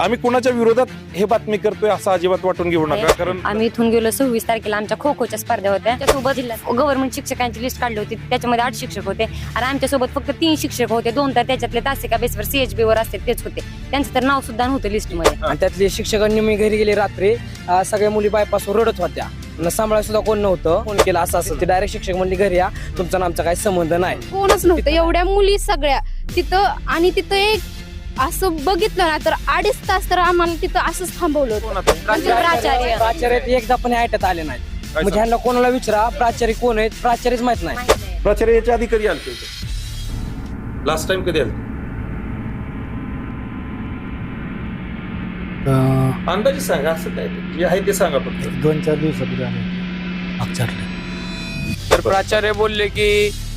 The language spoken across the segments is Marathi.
आम्ही कुणाच्या विरोधात हे बातमी करतोय असं अजिबात वाटून घेऊ नका कारण आम्ही इथून गेलो सव्वीस तारखेला आमच्या खो खोच्या स्पर्धा होत्या. त्यासोबत जिल्हा गव्हर्नमेंट शिक्षकांची लिस्ट काढली होती. त्याच्यामध्ये आठ शिक्षक होते. आणि आमच्यासोबत फक्त तीन शिक्षक होते. दोन तर त्याच्यातले तासिका बेसवर सीएचबी वर असते तेच होते. त्यांचं तर नाव सुद्धा नव्हतं लिस्टमध्ये आणि त्यातले शिक्षकांनी मी घरी गेले रात्री अं, सगळ्या मुली बायपासवर रडत होत्या. न सांभाळा सुद्धा कोण नव्हतं. फोन केला असं असं. ते डायरेक्ट शिक्षक म्हणले घरी या. तुमचा आणि आमचा काही संबंध नाही. कोणच नव्हतं. एवढ्या मुली सगळ्या. तिथं आणि तिथं एक असं बघितलं ना तर अडीच तास तर आम्हाला तिथं असंच थांबवलं होतं. प्राचार्य. प्राचार्य. एकदा पण ऐटत आले नाहीत. म्हणजे ह्यांना कोणाला विचारा? प्राचार्य कोण आहेत? प्राचार्यच माहीत नाही. प्राचार्य याच्या आधी कधी आलते लास्ट टाइम कधी आलते? अंदाजे सांगा असं काय ते. जे आहे ते सांगा फक्त. दोन चार दिवसापूर्वी. तर प्राचार्य बोलले की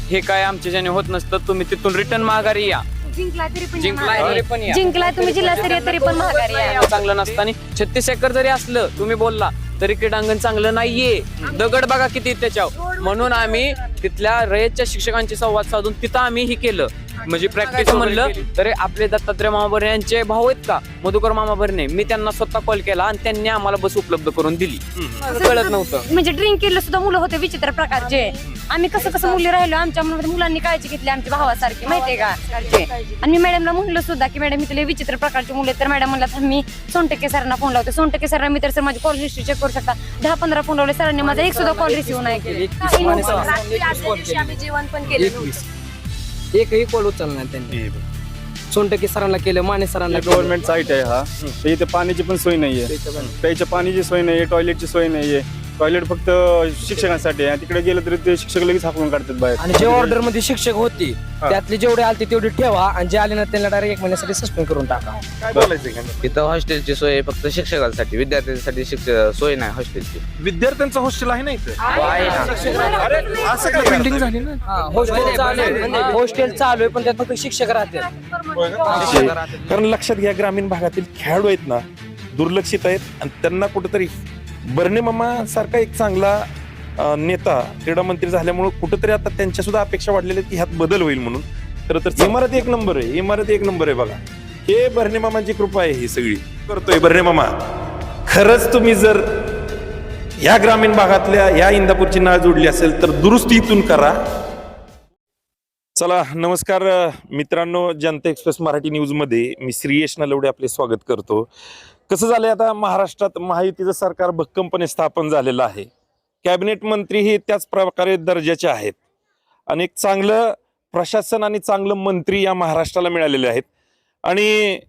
हे काय आमच्या ज्याने होत नसतं तुम्ही तिथून रिटर्न माघारी या. जिंकला तरी पण जिंकला. तरी पण या. जिंकला तुम्ही जिल्हास्तरीय तरी पण. चांगलं नसतं आणि छत्तीस एकर जरी असलं तुम्ही बोलला तरी क्रीडांगण चांगलं नाहीये दगड बघा किती त्याच्यावर म्हणून आम्ही तिथल्या रयतच्या शिक्षकांशी संवाद साधून तिथं आम्ही हे केलं म्हणजे प्रॅक्टिस म्हणलं तरी आपले दत्तात्रय मामा भरणे यांचे भाऊ आहेत का? मधुकर मामा भरणे. मी त्यांना स्वतः कॉल केला आणि त्यांनी आम्हाला बस उपलब्ध करून दिली. कळत नव्हतं. म्हणजे ड्रिंक केलं सुद्धा मुलं होते विचित्र प्रकारचे. आम्ही कसं कसं मुली राहिलो आमच्या मुलांमध्ये मुलांनी काळजी घेतली आमच्या भावासारखी माहितीये का. आणि मी मॅडमला म्हणलं सुद्धा की मॅडम इथले विचित्र प्रकारचे मुले. तर मॅडम म्हणला "थांब, मी सोनटके सरांना फोन लावते. सोनटके सरांना मी तर सर माझी कॉल हिस्ट्री चेक करू शकता. दहा पंधरा फोन लावले. सरांनी माझा एक सुद्धा कॉल रिसिव्ह नाही केले. जेवण पण केलं एकही कॉल उचलला नाही त्यांनी. सोनटके सरांना केलं माने सरांना केलं. गव्हर्नमेंट साईट आहे हा. तर इथे पाण्याची पण सोय नाहीये. प्यायच्या पाण्याची सोय नाहीये टॉयलेटची सोय नाहीये. टॉयलेट फक्त शिक्षकांसाठी आहे. तिकडे गेलं तरी ते शिक्षक लगेच हाकलून काढतात बाहेर. आणि जे ऑर्डरमध्ये शिक्षक होती त्यातले जेवढे आलते तेवढे ठेवा आणि जे आले ना त्यांना डायरेक्ट एक महिन्यासाठी सस्पेंड करून टाका. काय बोलायचं इथं हॉस्टेलची सोय फक्त शिक्षकांसाठी. विद्यार्थ्यांसाठी शिक्षक सोय नाही हॉस्टेलची विद्यार्थ्यांचं हॉस्टेल आहे ना इथं. अरे असं काय? बिल्डिंग झाली ना? हॉस्टेल चालू आहे. हॉस्टेल चालू आहे पण त्यात फक्त शिक्षक राहते कारण लक्षात घ्या ग्रामीण भागातील खेळाडू आहेत ना दुर्लक्षित आहेत आणि त्यांना कुठेतरी बर्णे मामा सारखा एक चांगला नेता क्रीडा मंत्री झाल्यामुळे कुठेतरी आता त्यांच्या सुद्धा अपेक्षा वाढलेल्या की ह्यात बदल होईल म्हणून. खरं तर इमारत एक नंबर आहे इमारत एक नंबर आहे बघा. हे बर्णे मामांची कृपा आहे ही सगळी. करतोय बर्णे मामा. खरंच तुम्ही जर या ग्रामीण भागातल्या या इंदापूरची नाळ जोडली असेल तर दुरुस्ती इथून करा. चला नमस्कार मित्रांनो जनता एक्सप्रेस मराठी न्यूजमध्ये मी श्रीयश नलवडे आपले स्वागत करतो. कसं झालंय आता? महाराष्ट्रात महायुतीचं सरकार भक्कमपणे स्थापन झालेलं आहे. कॅबिनेट मंत्री हे त्याच प्रकारे दर्जाचे आहेत. आणि एक चांगलं प्रशासन आणि चांगलं मंत्री या महाराष्ट्राला मिळालेले आहेत. आणि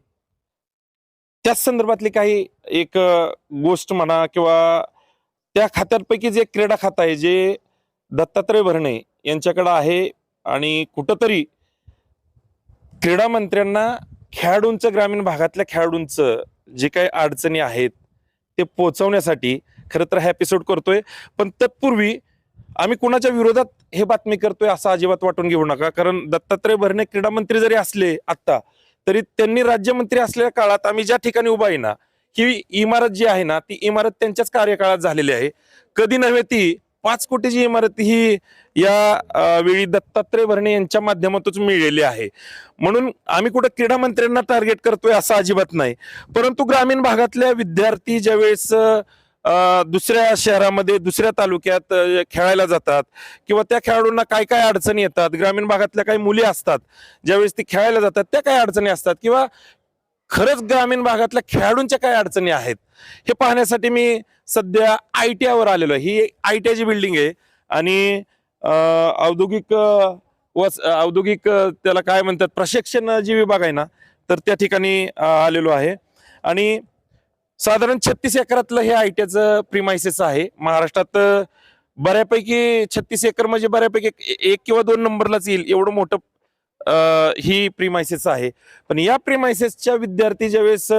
त्याच संदर्भातली काही एक गोष्ट म्हणा किंवा त्या खात्यांपैकी जे क्रीडा खातं आहे जे दत्तात्रय भरणे यांच्याकडं आहे आणि कुठंतरी क्रीडा मंत्र्यांना खेळाडूंचं ग्रामीण भागातल्या खेळाडूंचं जे काही अडचणी आहेत ते पोचवण्यासाठी खरं तर हा एपिसोड करतोय. पण तत्पूर्वी आम्ही कुणाच्या विरोधात हे बातमी करतोय असं अजिबात वाटून घेऊ नका. कारण दत्तात्रय भरणे क्रीडा मंत्री जरी असले आत्ता तरी त्यांनी राज्यमंत्री असलेल्या काळात आम्ही ज्या ठिकाणी उभा आहे ना ही इमारत जी आहे ना ती इमारत त्यांच्याच कार्यकाळात झालेली आहे. कधी नव्हे ती पाच कोटीची इमारत ही या वेळी दत्तात्रय भरणे यांच्या माध्यमातून मिळलेली आहे. म्हणून आम्ही कुठं क्रीडा मंत्र्यांना टार्गेट करतोय असं अजिबात नाही. परंतु ग्रामीण भागातल्या विद्यार्थी ज्यावेळेस दुसऱ्या शहरामध्ये दुसऱ्या तालुक्यात खेळायला जातात किंवा त्या खेळाडूंना काय काय अडचणी येतात ग्रामीण भागातल्या काही मुली असतात ज्यावेळेस ती खेळायला जातात त्या काय अडचणी असतात किंवा खरंच ग्रामीण भागातल्या खेळाडूंच्या काय अडचणी आहेत? हे पाहण्यासाठी मी सध्या आय टी आयवर आलेलो आहे. ही आय टी आयची बिल्डिंग आहे आणि औद्योगिक वस औद्योगिक त्याला काय म्हणतात प्रशिक्षण जी विभाग आहे ना तर त्या ठिकाणी आलेलो आहे. आणि साधारण छत्तीस एकरातलं हे आय टी आयचं प्रिमायसेस आहे. महाराष्ट्रात बऱ्यापैकी छत्तीस एकर म्हणजे बऱ्यापैकी एक- एक किंवा दोन नंबरलाच येईल. एवढं मोठं ही प्रिमायसेस आहे. पण या प्रिमायसेसच्या विद्यार्थी ज्यावेळेस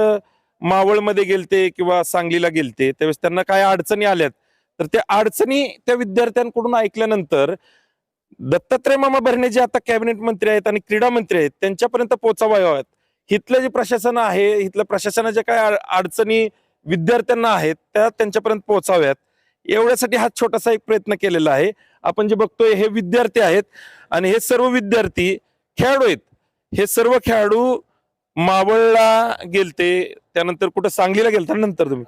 मावळमध्ये गेलते किंवा सांगलीला गेलते त्यावेळेस त्यांना काय अडचणी आल्यात? तर त्या अडचणी त्या विद्यार्थ्यांकडून ऐकल्यानंतर दत्तात्रय मामा भरणे जे आता कॅबिनेट मंत्री आहेत आणि क्रीडा मंत्री आहेत त्यांच्यापर्यंत पोहोचाव्यात. इथलं जे प्रशासन आहे इथलं प्रशासनाच्या काय अडचणी विद्यार्थ्यांना आहेत त्या त्यांच्यापर्यंत पोहोचाव्यात. एवढ्यासाठी हा छोटासा एक प्रयत्न केलेला आहे. आपण जे बघतोय हे विद्यार्थी आहेत आणि हे सर्व विद्यार्थी खेळाडू आहेत. हे सर्व खेळाडू मावळला गेलते त्यानंतर कुठं सांगलीला गेलता नंतर तुम्ही?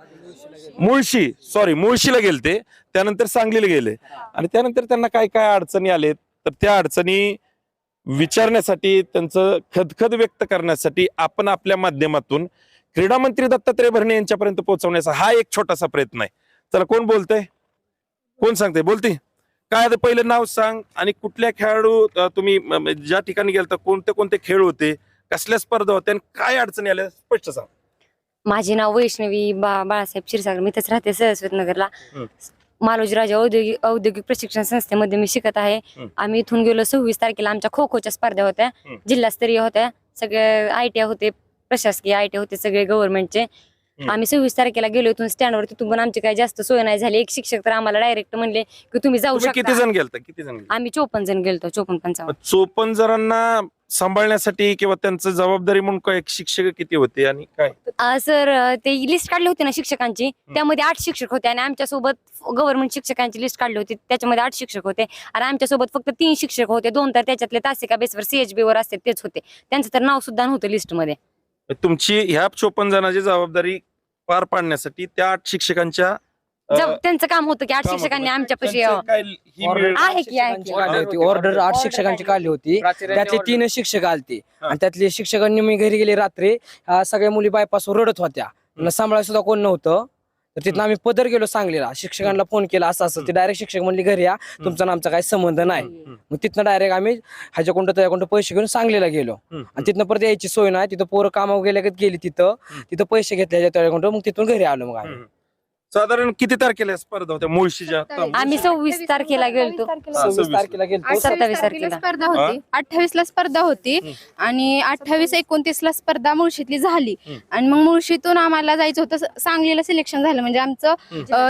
मुळशी सॉरी मुळशीला गेलते त्यानंतर सांगलीला गेले. आणि त्यानंतर त्यांना काय काय अडचणी आलेत? तर त्या अडचणी विचारण्यासाठी त्यांचं खदखद व्यक्त करण्यासाठी आपण आपल्या माध्यमातून क्रीडा मंत्री दत्तात्रय भरणे यांच्यापर्यंत पोहोचवण्याचा हा एक छोटासा प्रयत्न आहे. चला कोण बोलतंय? कोण सांगते बोलती. काय पहिलं नाव सांग आणि कुठल्या खेळाडू तुम्ही ज्या ठिकाणी गेलता कोणते कोणते खेळ होते कसल्या स्पर्धा होत्या आणि काय अडचणी आल्या स्पष्ट सांग माझे नाव वैष्णवी बा बाळासाहेब क्षीरसागर मी इथंच राहते सरस्वत नगरला हं. मालोजीराजा औद्योगिक औद्योगिक प्रशिक्षण संस्थेमध्ये मी शिकत आहे. आम्ही इथून गेलो सव्वीस तारखेला आमच्या खो खोच्या स्पर्धा होत्या. जिल्हास्तरीय होत्या सगळे आय टी होते प्रशासकीय आय टी होते सगळे गव्हर्नमेंटचे. आम्ही सव्वीस तारखेला गेलो इथून स्टँडवर तिथून पण आमची काही जास्त सोय नाही झाली. एक शिक्षक तर आम्हाला डायरेक्ट म्हणले की तुम्ही जाऊ तुम्ही किती शकता. जण गेलता? किती जण गेलता? आम्ही चोपन्न जण गेलतो चोपन्न पंचावन्न. चोपन्न जणांना सांभाळण्यासाठी किंवा त्यांचं जबाबदारी म्हणून काय शिक्षक किती होते आणि काय? अ, सर अ, ते लिस्ट काढली होती ना शिक्षकांची. त्यामध्ये आठ शिक्षक होते आणि आमच्यासोबत गव्हर्नमेंट शिक्षकांची लिस्ट काढली होती. त्याच्यामध्ये आठ शिक्षक होते. आणि आमच्यासोबत फक्त तीन शिक्षक होते. दोन तर त्याच्यातले तासिका बेसवर सीएचबी वर असते तेच होते. त्यांचं तर नाव सुद्धा नव्हतं लिस्टमध्ये तुमची ह्या चोपन्न जणांची जबाबदारी पार पाडण्यासाठी त्या आठ शिक्षकांच्या जब- त्यांचं काम होतं की आठ काम होतं. शिक्षकांनी आमच्यापाशी त्यांचं यावं. काय ही Order मिळ- आहे की, आहे की. शिक्षकांची काढली होती ऑर्डर आठ शिक्षकांची काढली होती. त्यातले तीन शिक्षक आलते. हा. आणि त्यातले शिक्षकांनी मी घरी गेले रात्री सगळ्या मुली बायपासवर रडत होत्या. मला सांभाळायला सुद्धा कोण नव्हतं. तर तिथं आम्ही पदर गेलो सांगलीला. शिक्षकांना फोन केला असं असं. ते डायरेक्ट शिक्षक म्हणले घरी या. तुमचा आणि आमचा काही संबंध नाही. मग तिथनं डायरेक्ट आम्ही ह्याच्या कोणतं त्याच्याकडून पैसे घेऊन सांगलीला गेलो. आणि तिथनं परत यायची सोय नाही. तिथं पोरं कामावर गेल्या गेली तिथं. तिथं पैसे घेतले त्याच्याकडून मग तिथून घरी आलो मग आम्ही. साधारण किती तारखेला स्पर्धा होत्या? मुळशीच्या आम्ही सव्वीस तारखेला गेलतो. हा, सव्वीस. तारखेला गेलो सत्तावीस तारखेला. स्पर्धा होती. अठ्ठावीस ला स्पर्धा होती. आणि अठ्ठावीस एकोणतीस ला स्पर्धा मुळशीतली झाली. आणि मग मुळशीतून आम्हाला जायचं होतं. सांगलीला सिलेक्शन झालं. म्हणजे आमचं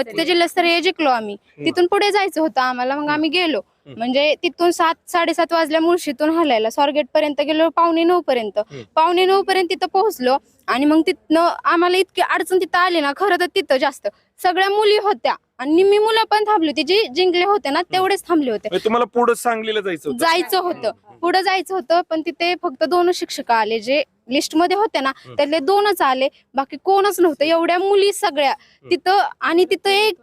तिथे जिल्हास्तरीय जिंकलो आम्ही. तिथून पुढे जायचं होतं आम्हाला. मग आम्ही गेलो. म्हणजे तिथून सात साडेसात वाजल्या मुळशीतून हलायला. स्वारगेट पर्यंत गेलो पावणे नऊ पर्यंत पावणे नऊ पर्यंत तिथं पोहोचलो आणि मग तिथनं आम्हाला इतकी अडचण तिथं आली ना खरं तर तिथं जास्त. सगळ्या मुली होत्या आणि निम्मी मुलं पण थांबली होती. जे जिंकले होते ना तेवढेच थांबले होते. म्हणजे तुम्हाला पुढे सांगलीला जायचं होतं. जायचं होतं. पुढे जायचं होतं पण तिथे फक्त दोनच शिक्षक आले जे लिस्टमध्ये होते ना त्यातले दोनच आले. बाकी कोणच नव्हतं. एवढ्या मुली सगळ्या. तिथं आणि तिथं एक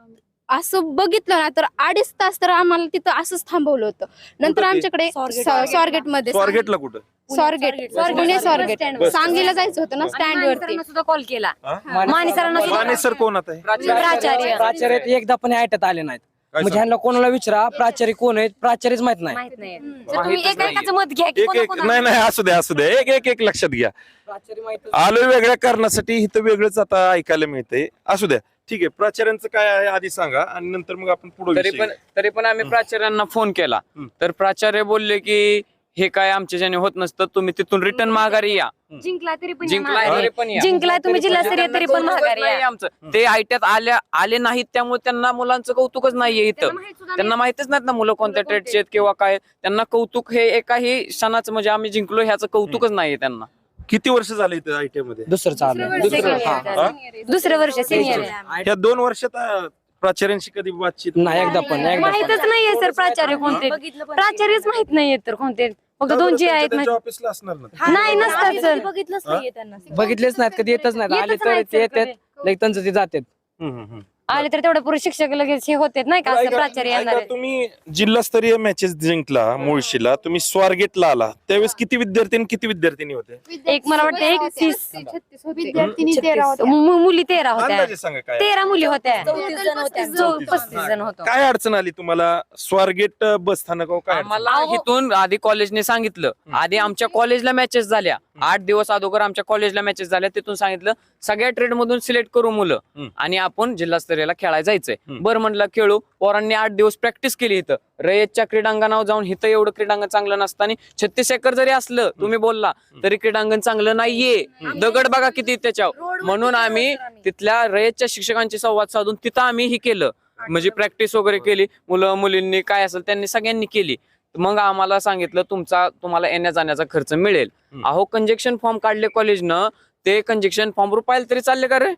असं बघितलं ना तर अडीच तास तर आम्हाला तिथं असंच थांबवलं होतं. नंतर ते? आमच्याकडे स्वारगेटमध्ये स्वारगेटला कुठं? स्वारगेट. पुणे स्वारगेट. सांगलीला जायचं होतं ना स्टँड वरती सुद्धा कॉल केला. हा? माने सरांना सुद्धा माने सर कोण आता? प्राचार्य. प्राचार्य. एकदा पण ऐटत आले नाहीत. काय म्हणजे ह्यांना कोणाला विचारा प्राचार्य कोण आहेत प्राचार्यच माहीत नाही. माहीत नाही. तर तुम्ही एकाएकाचं मत घ्या की एक एक कोणाकोणाला- नाही नाही असू द्या असू द्या एक एक एक लक्षात घ्या. प्राचार्य माहीत आलोय वेगळ्या कारणासाठी इथं वेगळंच आता ऐकायला मिळतंय. असू द्या. ठीक आहे प्राचार्यांचं काय आहे आधी सांगा आणि नंतर मग आपण पुढे तरी पण तरी पण आम्ही प्राचार्यांना फोन केला. तर प्राचार्य बोलले की हे काय आमच्या ज्याने होत नसतं तुम्ही तिथून रिटर्न माघारी या. जिंकला तरी पण जिंकला. तरी पण या. जिंकला तुम्ही जिल्हास्तरीय तरी पण कौतुकच माघारी नाही या. आमचं. ते आयट्यात आल्या आले नाहीत त्यामुळे त्यांना मुलांचं कौतुकच नाहीये त्यांना इथं. माहीत सुद्धा त्यांना माहितच नाहीत ना मुलं कोणत्या मुलं कोणते ट्रेडचे आहेत किंवा काय. त्यांना कौतुक हे एकाही क्षणाचं म्हणजे आम्ही जिंकलो ह्याचं कौतुकच नाहीये त्यांना. किती वर्ष झाले इथं आयटी मध्ये? दुसरं चालू दुसरं आहे. वर्ष दुसरं वर्ष. हा? दुसरं सिनियर आहे. या दोन वर्षात अं, प्राचार्यांशी कधी बातचीत नाही एकदा पण एकदा. माहितच नाहीये सर प्राचार्य कोणते. प्राचार्यच माहीत नाहीये तर कोणते. फक्त दोन जे आहेत माहित- त्यांच्या ऑफिसला असणार ना नाही नसतात सर. बघितलेच नाहीत कधी येतच नाहीत. आले येतच तर ते येतात. लगेच त्यांचं ते जातात. हम्म, हम्म, हम्म. आले तर तेवढं पुरुष शिक्षक लगेच हे होते नाही का? असं प्राचार्य येणार तुम्ही जिल्हास्तरीय मॅचेस जिंकला मुळशीला तुम्ही स्वारगेटला आला. त्यावेळेस किती विद्यार्थी आणि किती विद्यार्थिनी होते? एक मला वाटतं एक तीस. विद्यार्थिनी तेरा होत्या. मु- मुली तेरा होत्या. अंदाजे सांगा काय? तेरा मुली होत्या. चौ- पस्तीस जण होतो. काय अडचण आली तुम्हाला? स्वारगेट अं, बस स्थानकावर काय अडचण? आम्हाला इथून आधी कॉलेजने सांगितलं. आधी आमच्या कॉलेजला मॅचेस झाल्या. आठ दिवस अगोदर आमच्या कॉलेजला मॅचेस झाल्या. तिथून सांगितलं सगळ्या ट्रेड मधून सिलेक्ट करू मुलं. हम्म. आणि आपण जिल्हास्तरीयला खेळायला जायचंय. बरं म्हटलं खेळू. पोरांनी आठ दिवस प्रॅक्टिस केली इथं. रयतच्या क्रीडांगणावर जाऊन इथं एवढं क्रीडांगण चांगलं नसताना छत्तीस एकर जरी असलं तुम्ही बोलला तरी क्रीडांगण चांगलं नाहीये. दगड बघा किती त्याच्यावर. म्हणून आम्ही तिथल्या रयतच्या शिक्षकांशी संवाद साधून तिथं आम्ही ही केलं. म्हणजे प्रॅक्टिस वगैरे केली. मुलं मुलींनी काय असेल त्यांनी सगळ्यांनी केली. मग आम्हाला सांगितलं तुमचा तुम्हाला येण्या जाण्याचा खर्च मिळेल. अहो कंजेक्शन फॉर्म काढले कॉलेजनं ते कंजेक्शन फॉर्म रुपायला तरी चालले का रे?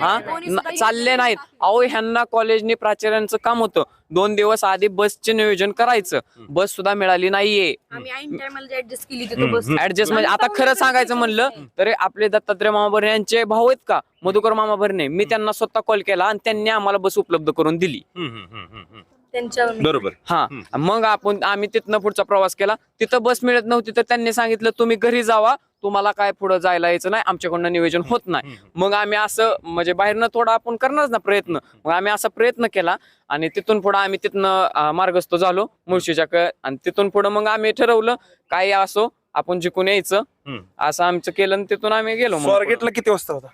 हा? न- चालले नाहीत. अहो ह्यांना कॉलेजने प्राचार्यांचं काम होतं. दोन दिवस आधी बसचे नियोजन करायचं. बस सुद्धा मिळाली नाहीये. ऍडजस्ट म्हणजे आता खरं सांगायचं म्हणलं तर आपले दत्तात्रय मामा भरणे यांचे भाऊ आहेत का? मधुकर मामा भरणे मी त्यांना स्वतः कॉल केला आणि त्यांनी आम्हाला बस उपलब्ध करून दिली. बरोबर. हा. मग आपण आम्ही तिथनं पुढचा प्रवास केला. तिथं बस मिळत नव्हती तर त्यांनी सांगितलं तुम्ही घरी जावा. तुम्हाला काय पुढे जायला यायचं नाही आमच्याकडनं नियोजन होत नाही. मग आम्ही असं म्हणजे बाहेरनं थोडा आपण करणारच ना प्रयत्न. मग आम्ही असा प्रयत्न केला आणि तिथून पुढे आम्ही तिथनं मार्गस्थ झालो मुळशीच्या क आणि तिथून पुढे मग आम्ही ठरवलं काही असो आपण जिंकून यायचं. असं आमचं केलं आणि तिथून आम्ही गेलो स्वारगेटला किती वाजता होता?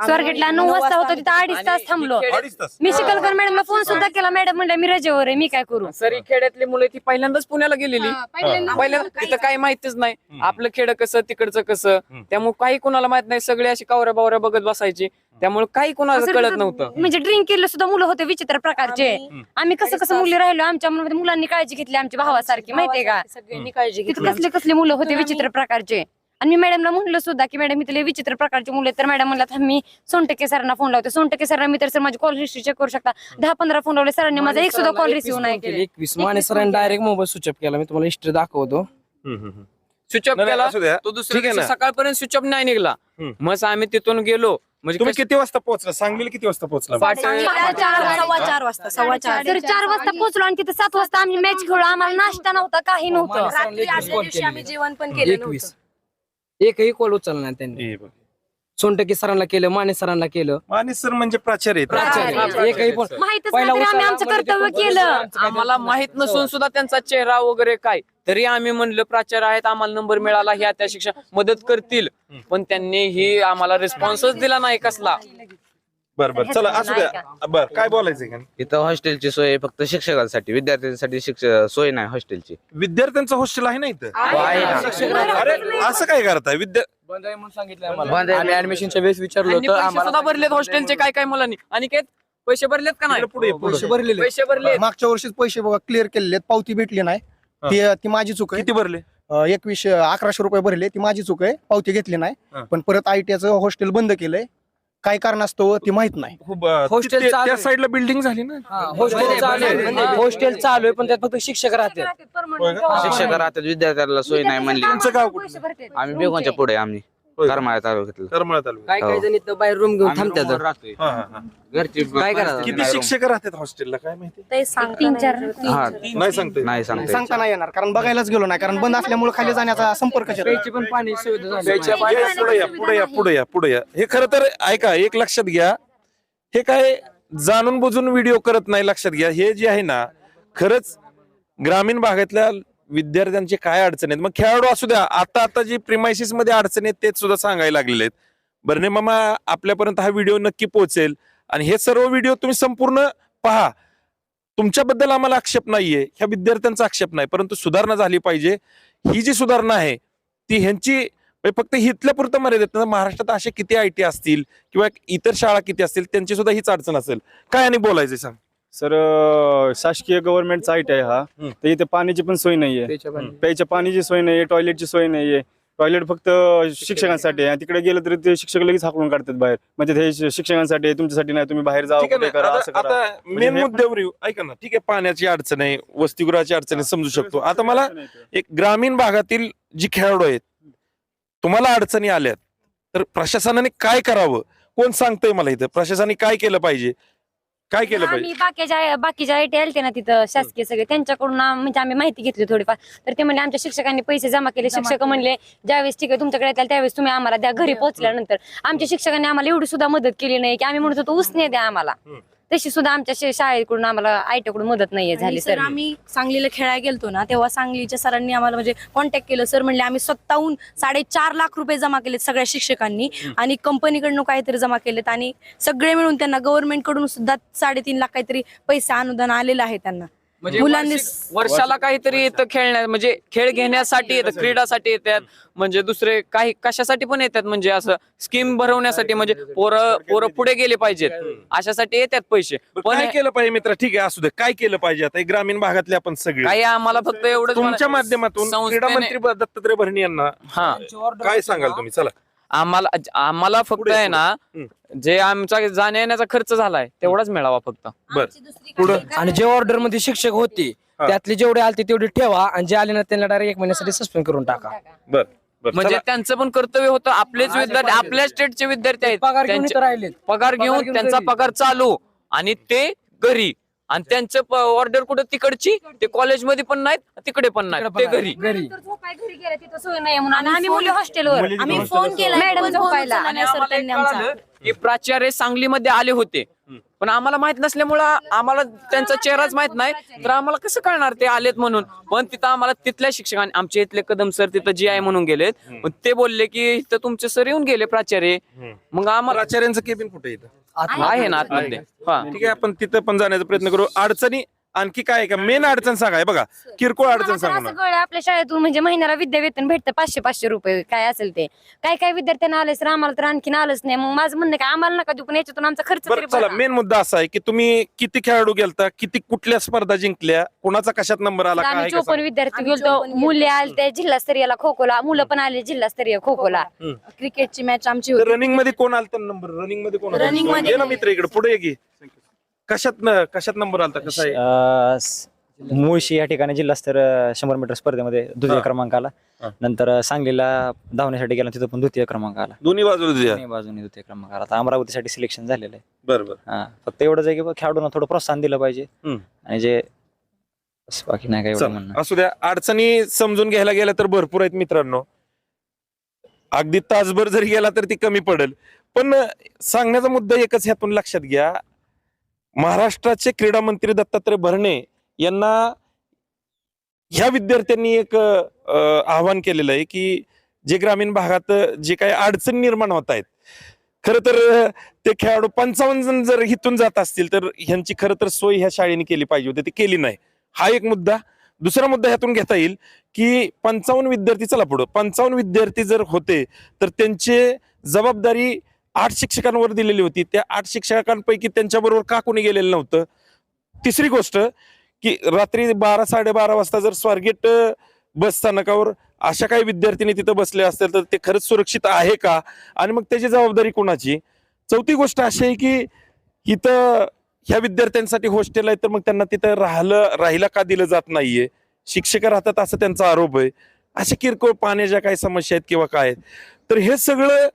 स्वारगेटला नऊ वाजता होतो तिथं अडीच तास थांबलो. खेड्यात- अडीच तास. मी शिकलकर मॅडमला फोन सुद्धा केला मॅडम म्हणलं मी रजेवर आहे मी काय करू? सरी खेड्यातली मुलं ती पहिल्यांदाच पुण्याला गेलेली. पहिल्यांदा पहिल्यांदा तिथं काही माहितीच नाही. आपलं खेड कसं तिकडचं कसं. त्यामुळे काही कोणाला माहीत नाही. सगळे अशी कावऱ्या बावऱ्या बघत बसायची. त्यामुळे काही कोणाला कळत नव्हतं. म्हणजे ड्रिंक केलं सुद्धा मुलं होते विचित्र प्रकारचे. आम्ही कसं कसं मुली राहिलो आमच्या मुलांनी काळजी घेतली आमच्या भावासारखी माहितीये का? सगळ्यांनी काळजी तिथे कसले कसले मुलं होते विचित्र प्रकारचे. आणि मी मॅडमला म्हणलं सुद्धा की मॅडम इथले विचित्र प्रकारचे मुलं. तर मॅडम म्हणला "थांब, मी सोनटके सरांना फोन लावते. सोनटके सरांना मी तर सर माझी कॉल हिस्ट्री चेक करू शकता. दहा पंधरा फोन लावले सरांनी माझा एक सुद्धा कॉल रिसिव्ह नाही केले. एकवीस माने सरांनी डायरेक्ट मोबाईल स्विच ऑफ केला. मी तुम्हाला हिस्ट्री दाखवतो. स्विच ऑफ नाही, केला. असू द्या. तो दुसऱ्या ठीक आहे दिवशी ना. सकाळपर्यंत स्विच ऑफ नाही निघला. हम्म. मग आम्ही तिथून गेलो. म्हणजे तुम्ही किती वाजता पोहोचला? सांगलीला किती वाजता पोहोचला? पाच- सव्वा चार वाजता. सव्वा चार तर चार वाजता पोहोचलो आणि तिथे सात वाजता आम्ही मॅच खेळलो. आम्हाला नाश्ता नव्हता काही नव्हतं. एकवीस call केलेले. जेवण पण एकवीस. एकही कॉल उचलला नाही त्यांनी. हे बघ. सोनटकी सरांना केलं माने सरांना केलं. माने सर म्हणजे प्राचार्य आहेत. प्राचार्य. एकही माहितच पहिला नाही तरी आम्ही उचलला आमचं म्हणजे ते कर्तव्य खूप केलं. आमचं काय आम्हाला माहीत नसून सुद्धा त्यांचा चेहरा वगैरे काय तरी आम्ही म्हणलं प्राचार्य आहेत आम्हाला नंबर मिळाला ह्या त्या शिक्षण मदत करतील. पण त्यांनी ही आम्हाला रिस्पॉन्सच दिला नाही कसला. बरं बरं. चला असू द्या. बर काय बोलायचंय का इथं हॉस्टेलची सोय आहे फक्त शिक्षकांसाठी. विद्यार्थ्यांसाठी शिक्षक सोय नाही हॉस्टेलची. विद्यार्थ्यांचं हॉस्टेल आहे ना इथं. अरे असं काय करताय? विद्या बंद आहे म्हणून सांगितलं आम्हाला. आम्ही ऍडमिशनच्या वेळेस विचारलं होतं सुद्धा भरलेत हॉस्टेलचे काय काय मुलांनी आणि काय? पैसे भरलेत का नाही? पुढे. पैसे भरलेले. पैसे भरलेत. मागच्या वर्षीच पैसे बघा क्लिअर केलेले पावती भेटली नाही. ती ती माझी चूक आहे. किती भरले? एकवीसशे अकराशे रुपये भरले. ती माझी चूक आहे. पावती घेतली नाही. पण परत आयटीआयचं हॉस्टेल बंद केलंय. काय कारणास्तव ती माहीत नाही. खूप अं, Hostel ते- चालू त्या आहे. साईडला बिल्डिंग झाली ना? हॉस्टेल चालू आहे. हॉस्टेल चालू आहे पण त्यात फक्त शिक्षक राहते होय का? शिक्षक राहतात विद्यार्थ्याला सोय नाही म्हणली. तुमचं गाव कुठलं? आम्ही बेगोनच्या पुढे आहे आम्ही. होय? करमाळा तालुक्यातलं करमाळा तालुका काय काय हो. जण इथं बाहेर रूम घेऊन आम्ही थांबतात रूमवर राहतोय. हा, हा, हा. घरची काय करायचं? किती नाही शिक्षक राहतात हॉस्टेलला काय माहिती तीन चार room. हा नाही सांगतोय नाही सांगता सांगता नाही येणार कारण बघायलाच गेलो नाही कारण बंद असल्यामुळे खाली जाण्याचा संपर्कच येत नाही. प्यायची पण पाणी सुविधा झाली या, पुढे या पुढे या पुढे या पुढे या हे खरं तर ऐका एक लक्षात घ्या हे काय जाणून बुजून व्हिडिओ करत नाही लक्षात घ्या हे जे आहे ना खरंच ग्रामीण भागातल्या विद्यार्थ्यांचे काय अडचण आहेत? मग खेळाडू असू द्या आता आता जी प्रिमायसिसमध्ये अडचण आहेत तेच सुद्धा सांगायला लागलेले आहेत. बर्ने मामा आपल्यापर्यंत हा व्हिडिओ नक्की पोहोचेल. आणि हे सर्व व्हिडिओ तुम्ही संपूर्ण पहा. तुमच्याबद्दल आम्हाला आक्षेप नाहीये ह्या विद्यार्थ्यांचा आक्षेप नाही परंतु सुधारणा झाली पाहिजे. ही जी सुधारणा आहे ती ह्यांची म्हणजे फक्त हितल्या पुरतं मर्यादित महाराष्ट्रात असे किती आय टी असतील किंवा इतर शाळा किती असतील त्यांची सुद्धा हीच अडचण असेल. काय आणि बोलायचं सांग? सर शासकीय गव्हर्नमेंटचा आयटी आहे हा. तर इथे पाण्याची पण सोय नाहीये. प्यायच्या पाण्याची सोय नाहीये टॉयलेटची सोय नाहीये. टॉयलेट फक्त शिक्षकांसाठी आहे. तिकडे गेलं तरी ते शिक्षक लगेच हाकलून काढतात बाहेर. म्हणजे हे शिक्षकांसाठी आहे, तुमच्यासाठी नाही तुम्ही बाहेर जावा कुठे? करा असं करा. म्हणजे मेन हे- मुद्द्यावर येऊ. ऐका ना. ठीक आहे पाण्याची अडचण आहे वसतिगृहाची अडचण आहे समजू शकतो. आता मला एक ग्रामीण भागातील जी खेळाडू आहेत तुम्हाला अडचणी आल्यात तर प्रशासनाने काय करावं? कोण सांगतंय मला इथं? प्रशासनाने काय केलं पाहिजे? काय केलं पाहिजे आम्ही बाकीच्या बाकीच्या आयटी आलते ना तिथं शासकीय सगळे. त्यांच्याकडून आम- म्हणजे आम्ही माहिती घेतली थोडीफार. तर ते म्हणले आमच्या शिक्षकांनी पैसे जमा केले. शिक्षक म्हणले ज्यावेळेस ठीक आहे तुमच्याकडे येतील त्यावेळेस तुम्ही आम्हाला द्या घरी पोहोचल्यानंतर. आमच्या शिक्षकांनी आम्हाला एवढी सुद्धा मदत केली नाही की आम्ही म्हणत होतो उसने द्या आम्हाला. हम्म. तशी सुद्धा आमच्या शे- शाळेकडून आम्हाला आयटी कडून मदत नाहीये झाली आणि सर सर. आम्ही सांगलीला खेळायला गेलतो ना तेव्हा सांगलीच्या सरांनी आम्हाला म्हणजे कॉन्टॅक्ट केलं. सर म्हणले आम्ही स्वतःहून साडेचार लाख रुपये जमा केलेत सगळ्या शिक्षकांनी आणि कंपनीकडनं काहीतरी जमा केलेत आणि सगळे मिळून त्यांना गव्हर्नमेंटकडून सुद्धा साडेतीन लाख काहीतरी पैसे अनुदान आलेलं आहे त्यांना. म्हणजे मुलांनी वार्षिक- वर्षाला काहीतरी येतं खेळण्या म्हणजे खेळ घेण्यासाठी येतं क्रीडासाठी येतात म्हणजे दुसरे काही कशासाठी पण येतात म्हणजे असं स्कीम भरवण्यासाठी म्हणजे पोरं पोरं पुढे गेले पाहिजेत. अशासाठी येतात पैसे. पण काय केलं पाहिजे मित्र? ठीक आहे असू दे. काय केलं पाहिजे आता? हे ग्रामीण भागातले आपण सगळे. काही आम्हाला फक्त एवढं तुमच्या माध्यमातून क्रीडा मंत्री दत्तात्रय भरणे यांना हा. काय सांगाल तुम्ही? चला. आम्हाला आम्हाला फक्त पुढे, आहे ना पुढे. जे आमचा जाण्या येण्याचा खर्च झालाय तेवढाच मिळावा फक्त. पुढं? आणि जे ऑर्डरमध्ये शिक्षक होते. हा. त्यातले जेवढे आले तेवढे ठेवा आणि जे आले ना त्यांना डायरेक्ट एक महिन्यासाठी सस्पेंड करून टाका. बर बर. म्हणजे चला. त्यांचं पण कर्तव्य होतं आपलेच विद्यार्थी आपल्या स्टेटचे विद्यार्थी आहेत. पगार घेऊन त्यांचे- इथं राहिलेत. पगार घेऊन घेऊन त्यांचा घरी. पगार चालू आणि ते घरी. आणि त्यांचं ऑर्डर कुठं? तिकडची? ते कॉलेजमध्ये पण नाहीत तिकडे पण नाहीत. ते घरी. घरी. तर झोपाय घरी गेल्या तिथं सोय नाही म्हणून. आणि आम्ही मुली हॉस्टेलवर आम्ही फोन केला मॅडम झोपायला. आणि नाही सर त्यांनी आमचा की प्राचार्य सांगलीमध्ये आले होते. पण आम्हाला माहीत नसल्यामुळं आम्हाला त्यांचा चेहराच माहीत नाही. तर आम्हाला कसं कळणार ते आलेत म्हणून? पण तिथं आम्हाला तिथल्या शिक्षकांनी आमचे इथले कदम सर तिथं जी आय म्हणून गेलेत. पण ते बोलले की इथं तुमचे सर येऊन गेले प्राचार्य. मग आम्हाला प्राचार्यांचं केबिन कुठे आहे इथं? आहे ना आतमध्ये. हा ठीक आहे आपण तिथं पण जाण्याचा प्रयत्न करू. अडचणी आणखी काय आहे का? मेन अडचण सांगा. हे बघा किरकोळ अडचण सांगा आपल्या शाळेतून म्हणजे महिन्याला विद्यावेतन भेटतं पाचशे पाचशे रुपये काय असेल ते. काय काय विद्यार्थ्यांना आले तर आम्हाला तर आणखीन आलंच नाही. मग माझं म्हणणं काय आम्हाला नका देऊ पण याच्यातून आमचा खर्च तरी बरं चला. मेन मुद्दा असा आहे की तुम्ही किती खेळाडू गेलता किती कुठल्या स्पर्धा जिंकल्या कोणाचा कशात नंबर आला काय आम्ही आहे का चोपन्न सांगा? विद्यार्थी आम्ही गेलतो. मुली गेलतो. आले त्या जिल्हास्तरीयला खो खोला मुलं पण आले जिल्हास्तरीय खो खोला क्रिकेटची मॅच आमची तर होती. रनिंगमध्ये कोण आलता नंबर रनिंगमध्ये कोण आलता? Running मध्ये ये ना मित्र इकडे पुढे ये की. कशात कशात नंबर आलता? कसा आहे? मुळशी या ठिकाणी जिल्हास्तर शंभर मीटर स्पर्धेमध्ये द्वितीय हा. क्रमांक आला. हा. नंतर अ, सांगलीला धावण्यासाठी गेला तिथं पण द्वितीय क्रमांक आला. दोन्ही बाजूला द्या दोन्ही बाजूने द्वितीय क्रमांक आला. आता अमरावतीसाठी सिलेक्शन झालेलं आहे. बरं बरं. हा फक्त एवढंच आहे की बा खेळाडूंना थोडं प्रोत्साहन दिलं पाहिजे. हम्म. आणि जे बस बाकी नाही काय एवढं चला, म्हणणं. असू द्या. अडचणी समजून घ्यायला गेल्या तर भरपूर आहेत मित्रांनो. अगदी तासभर जरी गेला तर ती कमी पडेल. पण सांगण्याचा मुद्दा एकच ह्यातून लक्षात घ्या. महाराष्ट्राचे क्रीडा मंत्री दत्तात्रय भरणे यांना ह्या विद्यार्थ्यांनी एक आव्हान आवाहन केलेलं आहे की जे ग्रामीण भागात जे काही अडचणी निर्माण होत आहेत खरं तर ते खेळाडू पंचावन्न जण जर हिथून जात असतील तर ह्यांची खरं तर सोय ह्या शाळेने केली पाहिजे होती ती केली नाही. हा एक मुद्दा. दुसरा मुद्दा ह्यातून घेता येईल की पंचावन्न विद्यार्थी चला पुढं पंचावन्न विद्यार्थी जर होते तर त्यांचे जबाबदारी आठ शिक्षकांवर दिलेली होती. त्या आठ शिक्षकांपैकी त्यांच्याबरोबर का कोणी गेलेलं नव्हतं? तिसरी गोष्ट की रात्री बारा साडेबारा वाजता जर स्वारगेट अ, बस स्थानकावर अशा काही विद्यार्थ्यांनी तिथं बसले असतील तर ते खरंच सुरक्षित आहे का? आणि मग त्याची जबाबदारी कोणाची? चौथी गोष्ट अशी आहे की इथं ह्या विद्यार्थ्यांसाठी हॉस्टेल आहे तर मग त्यांना तिथं राहिलं राहिला का दिलं जात नाहीये? शिक्षक राहतात असं त्यांचा आरोप आहे. अशा किरकोळ पाण्याच्या काही समस्या आहेत किंवा काय आहेत? तर हे सगळं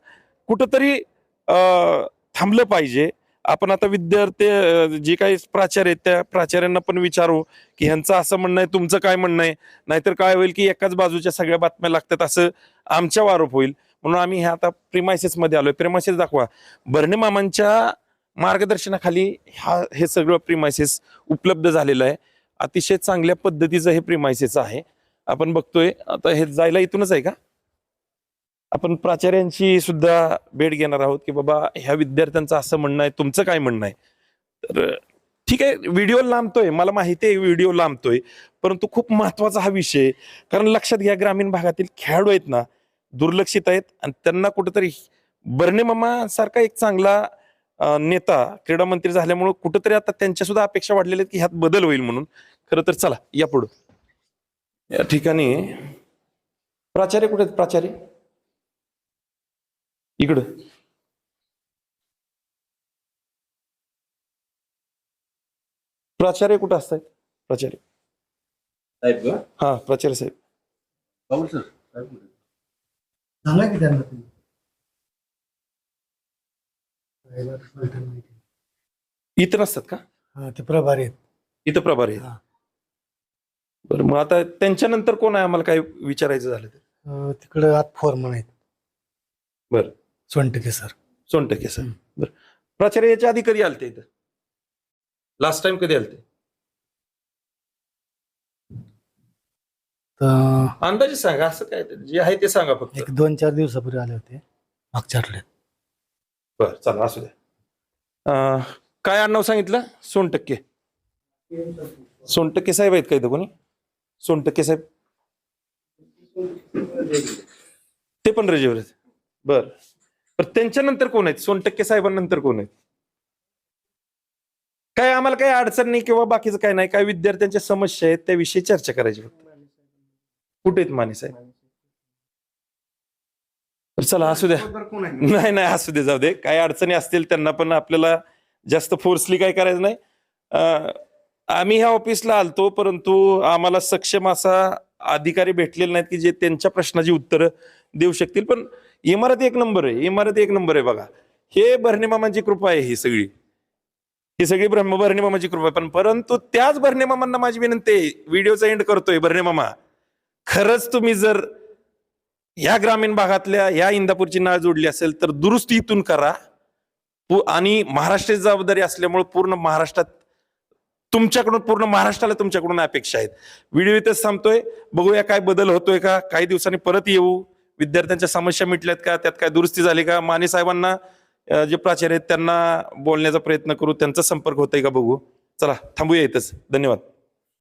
कुठंतरी थांबलं पाहिजे. आपण आता विद्यार्थी जे काही प्राचार्य आहेत त्या प्राचार्यांना पण विचारू की ह्यांचं असं म्हणणं आहे तुमचं काय म्हणणं आहे? नाहीतर काय होईल की एकाच बाजूच्या सगळ्या बातम्या लागतात असं आमच्या आरोप होईल. म्हणून आम्ही ह्या आता प्रिमायसेसमध्ये आलोय. प्रिमायसेस दाखवा. बर्णे मामांच्या मार्गदर्शनाखाली हा हे सगळं प्रिमायसेस उपलब्ध झालेलं आहे. अतिशय चांगल्या पद्धतीचं हे प्रिमायसेस आहे. आपण बघतोय. आता हे जायला इथूनच आहे का? आपण प्राचार्यांची सुद्धा भेट घेणार आहोत की बाबा ह्या विद्यार्थ्यांचं असं म्हणणं आहे तुमचं काय म्हणणं आहे? तर ठीक आहे व्हिडिओ लांबतोय मला माहिती आहे व्हिडिओ लांबतोय परंतु खूप महत्त्वाचा हा विषय कारण लक्षात घ्या ग्रामीण भागातील खेळाडू आहेत ना दुर्लक्षित आहेत आणि त्यांना कुठंतरी बर्णे मामा सारखा एक चांगला नेता क्रीडा मंत्री झाल्यामुळे कुठंतरी आता त्यांच्या सुद्धा अपेक्षा वाढलेल्या आहेत की ह्यात बदल होईल म्हणून. खरं तर चला या पुढं. या ठिकाणी प्राचार्य कुठे आहेत? प्राचार्य? इकडं. प्राचार्य कुठं असतात प्राचार्य. हा प्राचार्य साहेब. सांगा की त्यांना तुम्ही. इथं नसतात का? हा ते प्रभारी आहेत. इथं प्रभारी आहेत. हा. बरं मग आता त्यांच्यानंतर कोण आहे? आम्हाला काय विचारायचं झालं तर. अं, तिकडे आत फोरमन आहेत. बरं. सोनटके सर. सोनटके सर. बरं. प्राचार्य याच्या आधी कधी आलते इथं. लास्ट टाइम कधी आलते? तर अंदाजे सांगा असं काय ते, जे आहे ते सांगा फक्त. एक दोन चार दिवसापूर्वी आले होते मागच्या आठवड्यात. बरं चला असू द्या. अं, काय आडनाव सांगितलं? सोनटक्के. सोनटक्के साहेब आहेत का इथं कोणी? सोनटक्के साहेब? ते पण रेजेवर आहेत. बर. त्यांच्या त्यांच्यानंतर कोण आहेत? सोनटक्के साहेबांनंतर कोण आहेत? काय आम्हाला काही अडचण नाही किंवा बाकीचं काय नाही? काय विद्यार्थ्यांच्या समस्या आहेत? त्याविषयी चर्चा करायची फक्त. कुठे आहेत माने साहेब? तर चला असू द्या. नाही नाही असू दे जाऊ दे. काही अडचणी असतील त्यांना पण आपल्याला जास्त फोर्सली काय करायचं नाही. आम्ही ह्या ऑफिसला आलतो परंतु आम्हाला सक्षम असा अधिकारी भेटलेले नाहीत की जे त्यांच्या प्रश्नाची उत्तरं देऊ शकतील. पण इमारत एक नंबर आहे इमारत एक नंबर आहे बघा. हे भरणेमामांची कृपा आहे ही सगळी. ही सगळी ब्रह्म भरणेमामाची कृपा आहे. पण परंतु त्याच भरणेमामांना माझी विनंती आहे व्हिडिओचा एंड करतोय भरणेमामा खरंच तुम्ही जर या ग्रामीण भागातल्या या इंदापूरची नाळ जोडली असेल तर दुरुस्ती इथून करा. आणि महाराष्ट्राची जबाबदारी असल्यामुळे पूर्ण महाराष्ट्रात तुमच्याकडून पूर्ण महाराष्ट्राला तुमच्याकडून अपेक्षा आहेत. व्हिडिओ इथेच थांबतोय. बघूया काय बदल होतोय का? काही दिवसांनी परत येऊ. विद्यार्थ्यांच्या समस्या मिटल्यात का? त्यात काय दुरुस्ती झाली का? माने साहेबांना जे प्राचार्य आहेत त्यांना बोलण्याचा प्रयत्न करू त्यांचा संपर्क होतोय का बघू? चला थांबूया इथंच. धन्यवाद.